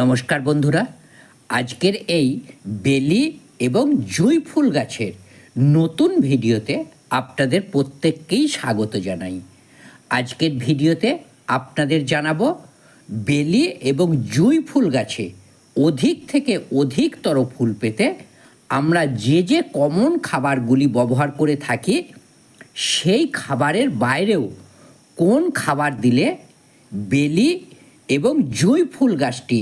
নমস্কার বন্ধুরা, আজকের এই বেলি এবং জুঁই ফুল গাছের নতুন ভিডিওতে আপনাদের প্রত্যেককেই স্বাগত জানাই। আজকের ভিডিওতে আপনাদের জানাব বেলি এবং জুঁই ফুল গাছে অধিক থেকে অধিকতর ফুল পেতে আমরা যে যে কমন খাবারগুলি ব্যবহার করে থাকি, সেই খাবারের বাইরেও কোন খাবার দিলে বেলি এবং জুঁই ফুল গাছটি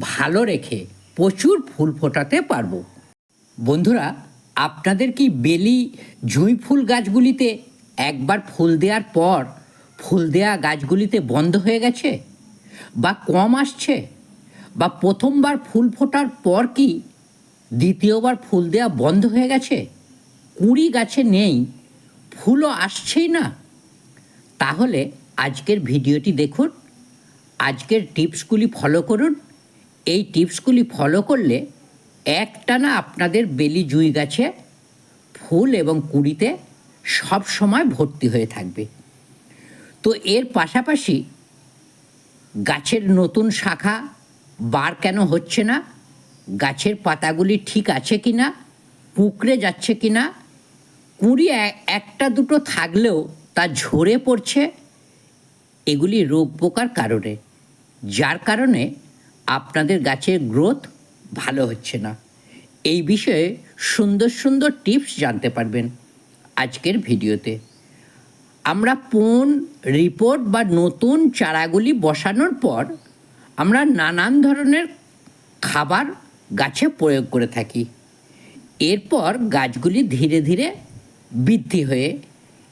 ভালো রেখে প্রচুর ফুল ফোটাতে পারব। বন্ধুরা, আপনাদের কি বেলি জুঁই ফুল গাছগুলিতে একবার ফুল দেওয়ার পর ফুল দেওয়া গাছগুলিতে বন্ধ হয়ে গেছে? বা কম আসছে? বা প্রথমবার ফুল ফোটার পর কি দ্বিতীয়বার ফুল দেওয়া বন্ধ হয়ে গেছে? কুড়ি গাছে নেই, ফুলও আসছেই না। তাহলে আজকের ভিডিওটি দেখুন, আজকের টিপসগুলি ফলো করুন এই টিপসগুলি ফলো করলে একটানা আপনাদের বেলি জুই গাছে ফুল এবং কুড়িতে সব সময় ভর্তি হয়ে থাকবে। তো এর পাশাপাশি গাছের নতুন শাখা বার কেন হচ্ছে না? গাছের পাতাগুলি ঠিক আছে কি না কুকড়ে যাচ্ছে কি না কুঁড়ি একটা দুটো থাকলেও তা ঝরে পড়ছে? এগুলি রোগ পোকার কারণে। যার কারণে আপনাদের গাছের গ্রোথ ভালো হচ্ছে না। এই বিষয়ে সুন্দর সুন্দর টিপস জানতে পারবেন আজকের ভিডিওতে। আমরা পোন রিপোর্ট বা নতুন চারাগুলি বসানোর পর আমরা নানান ধরনের খাবার গাছে প্রয়োগ করে থাকি। এরপর গাছগুলি ধীরে ধীরে বৃদ্ধি হয়ে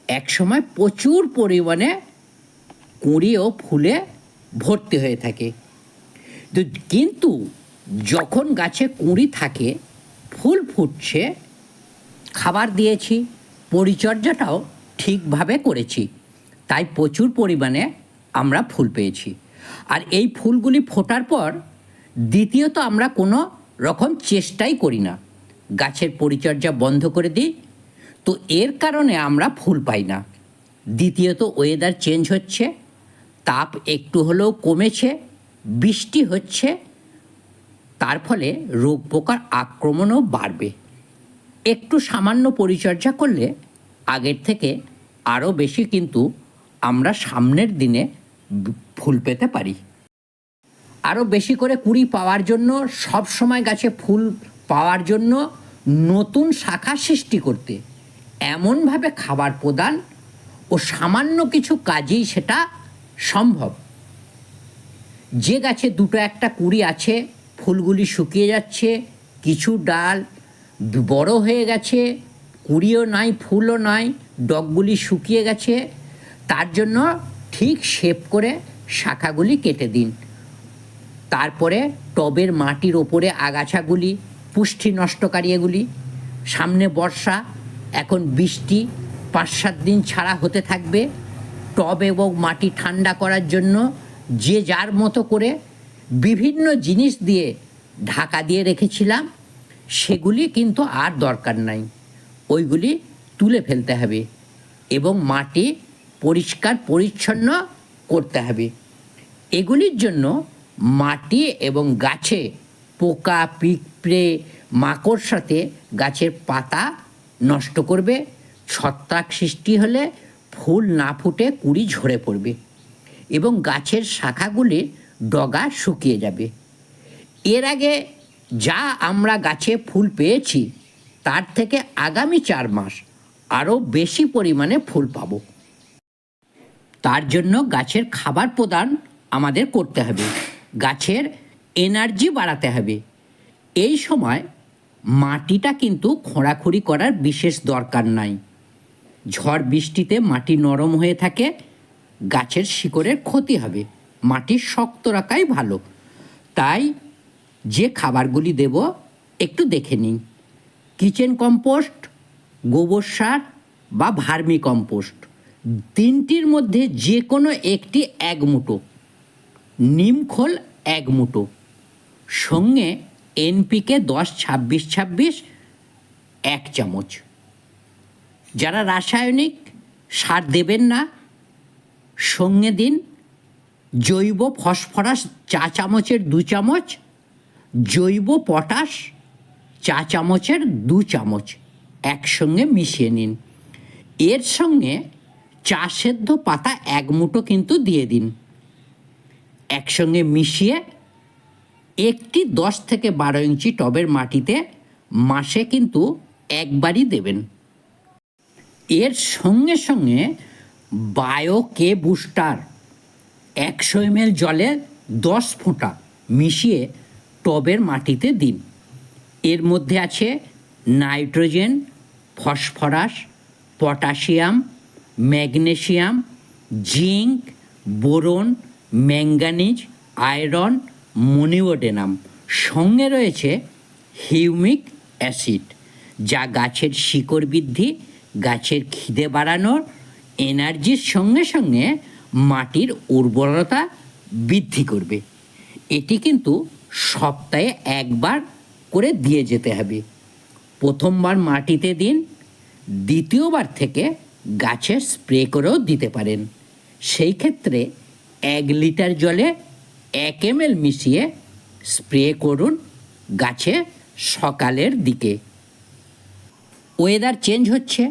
একসময় প্রচুর পরিমাণে কুঁড়ি ও ফুলে ভর্তি হয়ে থাকে। তো কিন্তু যখন গাছে কুঁড়ি থাকে, ফুল ফুটছে, খাবার দিয়েছি, পরিচর্যাটাও ঠিকভাবে করেছি। তাই প্রচুর পরিমাণে আমরা ফুল পেয়েছি। আর এই ফুলগুলি ফোটার পর দ্বিতীয়ত আমরা কোনো রকম চেষ্টাই করি না। গাছের পরিচর্যা বন্ধ করে দিই। তো এর কারণে আমরা ফুল পাই না। দ্বিতীয়ত ওয়েদার চেঞ্জ হচ্ছে, তাপ একটু হলেও কমেছে। বৃষ্টি হচ্ছে, তার ফলে রোগ পোকার আক্রমণও বাড়বে। একটু সামান্য পরিচর্যা করলে আগের থেকে আরও বেশি কিন্তু আমরা সামনের দিনে ফুল পেতে পারি। আরও বেশি করে কুড়ি পাওয়ার জন্য, সব সময় গাছে ফুল পাওয়ার জন্য নতুন শাখা সৃষ্টি করতে। এমনভাবে খাবার প্রদান ও সামান্য কিছু কাজেই সেটা সম্ভব। যে গাছে দুটো একটা কুড়ি আছে, ফুলগুলি শুকিয়ে যাচ্ছে, কিছু ডাল বড় হয়ে গেছে, কুড়িও নাই, ফুলও নাই, ডগগুলি শুকিয়ে গেছে, তার জন্য ঠিক শেপ করে শাখাগুলি কেটে দিন। তারপরে টবের মাটির ওপরে আগাছাগুলি, পুষ্টি নষ্টকারী এগুলি, সামনে বর্ষা, এখন বৃষ্টি, পাঁচ সাত দিন ছাড়া হতে থাকবে। টব এবং মাটি ঠান্ডা করার জন্য যে যার মতো করে বিভিন্ন জিনিস দিয়ে ঢাকা দিয়ে রেখেছিলাম, সেগুলি কিন্তু আর দরকার নাই। ওইগুলি তুলে ফেলতে হবে এবং মাটি পরিষ্কার, পরিচ্ছন্ন করতে হবে। এগুলির জন্য মাটি এবং গাছে পোকা, পিঁপড়ে, মাকড় সাথে গাছের পাতা নষ্ট করবে, ছত্রাক সৃষ্টি হলে ফুল না ফুটে কুড়ি ঝরে পড়বে। এবং গাছের শাখাগুলির ডগা শুকিয়ে যাবে। এর আগে যা আমরা গাছে ফুল পেয়েছি, তার থেকে আগামী চার মাস আরও বেশি পরিমাণে ফুল পাবো। তার জন্য গাছের খাবার প্রদান আমাদের করতে হবে। গাছের এনার্জি বাড়াতে হবে। এই সময় মাটিটা কিন্তু খোঁড়াখুড়ি করার বিশেষ দরকার নাই। ঝড় বৃষ্টিতে মাটি নরম হয়ে থাকে গাছের শিকড়ের ক্ষতি হবে। মাটি শক্ত রাখাই ভালো। তাই যে খাবারগুলি দেব, একটু দেখে নিন। কিচেন কম্পোস্ট, গোবর সার বা ভার্মি কম্পোস্ট। তিনটির মধ্যে যে কোনো একটি এক মুঠো। নিমখোল এক মুঠো। সঙ্গে এনপিকে দশ, ছাব্বিশ ছাব্বিশ, এক চামচ। যারা রাসায়নিক সার দেবেন না সঙ্গে দিন। জৈব ফসফরাস চা চামচের দু চামচ, জৈব পটাশ চা চামচের দু চামচ একসঙ্গে মিশিয়ে নিন। এর সঙ্গে চা সেদ্ধ পাতা এক মুঠো কিন্তু দিয়ে দিন। একসঙ্গে মিশিয়ে একটি দশ থেকে বারো ইঞ্চি টবের মাটিতে মাসে কিন্তু একবারই দেবেন। এর সঙ্গে সঙ্গে বায়ো কে বুস্টার? একশো এমএল জলে দশ ফোঁটা মিশিয়ে টবের মাটিতে দিন। এর মধ্যে আছে nitrogen, phosphorus, potassium magnesium zinc, boron, manganese, iron, molybdenum. সঙ্গে রয়েছে হিউমিক অ্যাসিড, যা গাছের শিকড় বৃদ্ধি, গাছের খিদে বাড়ানোর এনার্জির সঙ্গে সঙ্গে মাটির উর্বরতা বৃদ্ধি করবে। এটি কিন্তু সপ্তাহে একবার করে দিয়ে যেতে হবে। প্রথমবার মাটিতে দিন, দ্বিতীয়বার থেকে গাছে স্প্রে করেও দিতে পারেন। সেই ক্ষেত্রে এক লিটার জলে এক এম মিশিয়ে স্প্রে করুন গাছে সকালের দিকে। ওয়েদার চেঞ্জ হচ্ছে,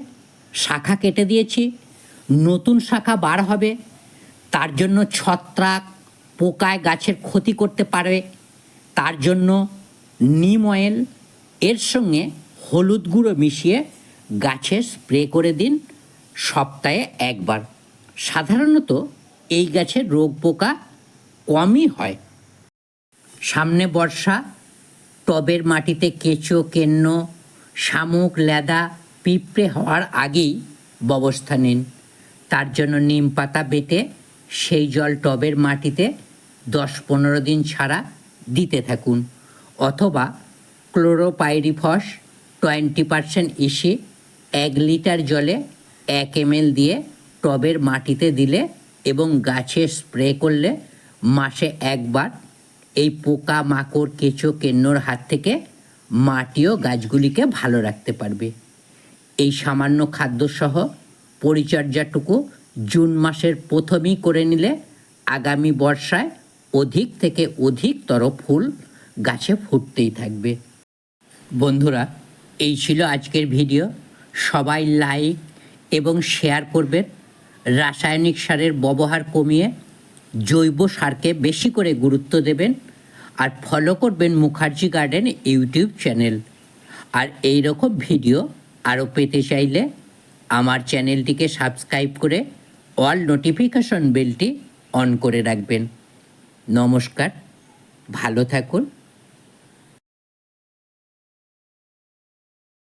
শাখা কেটে দিয়েছি নতুন শাখা বার হবে, তার জন্য ছত্রাক পোকায় গাছের ক্ষতি করতে পারে, তার জন্য নিম অয়েল, এর সঙ্গে হলুদ গুঁড়ো মিশিয়ে গাছে স্প্রে করে দিন সপ্তাহে একবার। সাধারণত এই গাছের রোগ পোকা কমই হয়। সামনে বর্ষা, টবের মাটিতে কেঁচো, কেন্ন, শামুক, লেদা, পিঁপড়ে হওয়ার আগেই ব্যবস্থা নিন। তার জন্য নিম পাতা বেটে সেই জল টবের মাটিতে দশ পনেরো দিন ছাড়া দিতে থাকুন। অথবা ক্লোরোপাইরিফস টোয়েন্টি পারসেন্ট ইসি এক লিটার জলে এক এম দিয়ে টবের মাটিতে দিলে এবং গাছে স্প্রে করলে মাসে একবার এই পোকা মাকড় কেঁচো, কেন্নর হাত থেকে মাটিও গাছগুলিকে ভালো রাখতে পারবে। এই সামান্য খাদ্যসহ পরিচর্যাটুকু জুন মাসের প্রথমেই করে নিলে আগামী বর্ষায় অধিক থেকে অধিকতর ফুল গাছে ফুটতেই থাকবে। বন্ধুরা, এই ছিল আজকের ভিডিও। সবাই লাইক এবং শেয়ার করবেন। রাসায়নিক সারের ব্যবহার কমিয়ে জৈব সারকে বেশি করে গুরুত্ব দেবেন আর ফলো করবেন মুখার্জি গার্ডেন ইউটিউব চ্যানেল। আর এই রকম ভিডিও আরও পেতে চাইলে আমার চ্যানেলটিকে সাবস্ক্রাইব করে অল নোটিফিকেশন বেলটি অন করে রাখবেন। নমস্কার ভালো থাকুন।